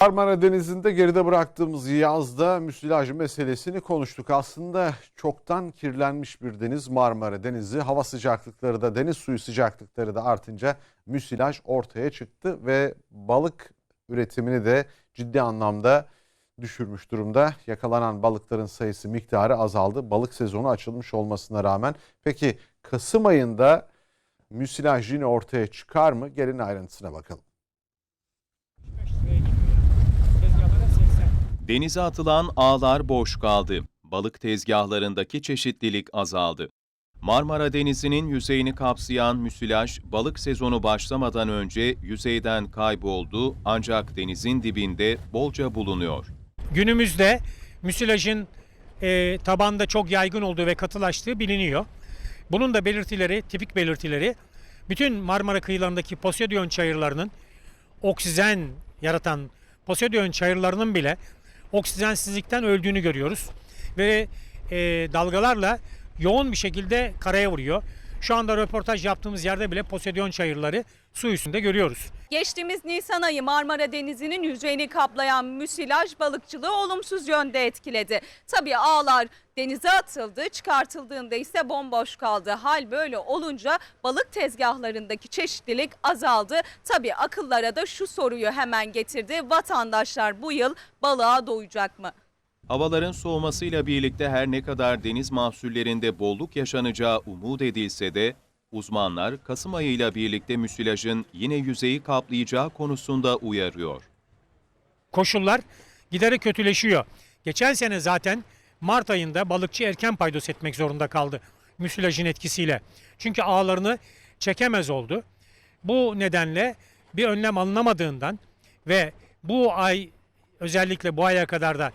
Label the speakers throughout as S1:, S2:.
S1: Marmara Denizi'nde geride bıraktığımız yazda müsilaj meselesini konuştuk. Aslında çoktan kirlenmiş bir deniz Marmara Denizi. Hava sıcaklıkları da deniz suyu sıcaklıkları da artınca müsilaj ortaya çıktı ve balık üretimini de ciddi anlamda düşürmüş durumda. Yakalanan balıkların sayısı miktarı azaldı. Balık sezonu açılmış olmasına rağmen. Peki Kasım ayında müsilaj yine ortaya çıkar mı? Gelin ayrıntısına bakalım.
S2: Denize atılan ağlar boş kaldı. Balık tezgahlarındaki çeşitlilik azaldı. Marmara Denizi'nin yüzeyini kapsayan müsilaj balık sezonu başlamadan önce yüzeyden kayboldu ancak denizin dibinde bolca bulunuyor.
S3: Günümüzde müsilajın e, tabanda çok yaygın olduğu ve katılaştığı biliniyor. Bunun da belirtileri, tipik belirtileri bütün Marmara kıyılarındaki Poseidon çayırlarının oksijen yaratan Poseidon çayırlarının bile oksijensizlikten öldüğünü görüyoruz. Ve e, dalgalarla yoğun bir şekilde karaya vuruyor. Şu anda röportaj yaptığımız yerde bile Poseidon çayırları su üstünde görüyoruz.
S4: Geçtiğimiz Nisan ayı Marmara Denizi'nin yüzeyini kaplayan müsilaj balıkçılığı olumsuz yönde etkiledi. Tabii ağlar denize atıldı, çıkartıldığında ise bomboş kaldı. Hal böyle olunca balık tezgahlarındaki çeşitlilik azaldı. Tabii akıllara da şu soruyu hemen getirdi. Vatandaşlar bu yıl balığa doyacak mı?
S2: Havaların soğumasıyla birlikte her ne kadar deniz mahsullerinde bolluk yaşanacağı umut edilse de uzmanlar Kasım ayıyla birlikte müsilajın yine yüzeyi kaplayacağı konusunda uyarıyor.
S3: koşullar giderek kötüleşiyor. Geçen sene zaten Mart ayında balıkçı erken paydos etmek zorunda kaldı müsilajın etkisiyle. Çünkü ağlarını çekemez oldu. Bu nedenle bir önlem alınamadığından ve bu ay özellikle bu aya kadar da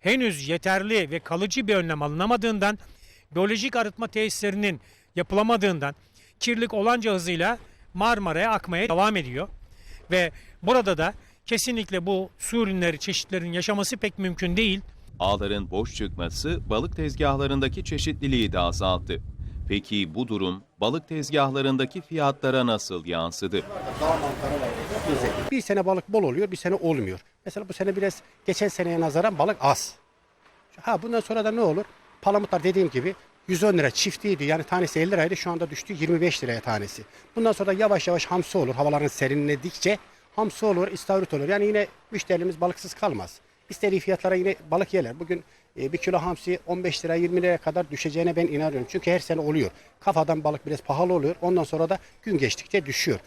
S3: henüz yeterli ve kalıcı bir önlem alınamadığından biyolojik arıtma tesislerinin yapılamadığından kirlilik olanca hızıyla Marmara'ya akmaya devam ediyor. Ve burada da kesinlikle bu su ürünleri çeşitlerin yaşaması pek mümkün değil.
S2: Ağların boş çıkması balık tezgahlarındaki çeşitliliği de azalttı. Peki bu durum balık tezgahlarındaki fiyatlara nasıl yansıdı?
S5: Bir sene balık bol oluyor, bir sene olmuyor. Mesela bu sene biraz geçen seneye nazaran balık az. Ha bundan sonra da ne olur? Palamutlar dediğim gibi 110 lira çiftiydi. Yani tanesi 50 liraydı. Şu anda düştü 25 liraya tanesi. Bundan sonra da yavaş yavaş hamsi olur. Havaların serinledikçe hamsi olur, istavrit olur. Yani yine müşterimiz balıksız kalmaz. İstediği fiyatlara yine balık yerler. Bugün e, bir kilo hamsi 15 lira 20 liraya kadar düşeceğine ben inanıyorum. Çünkü her sene oluyor. Kafadan balık biraz pahalı oluyor. Ondan sonra da gün geçtikçe düşüyor.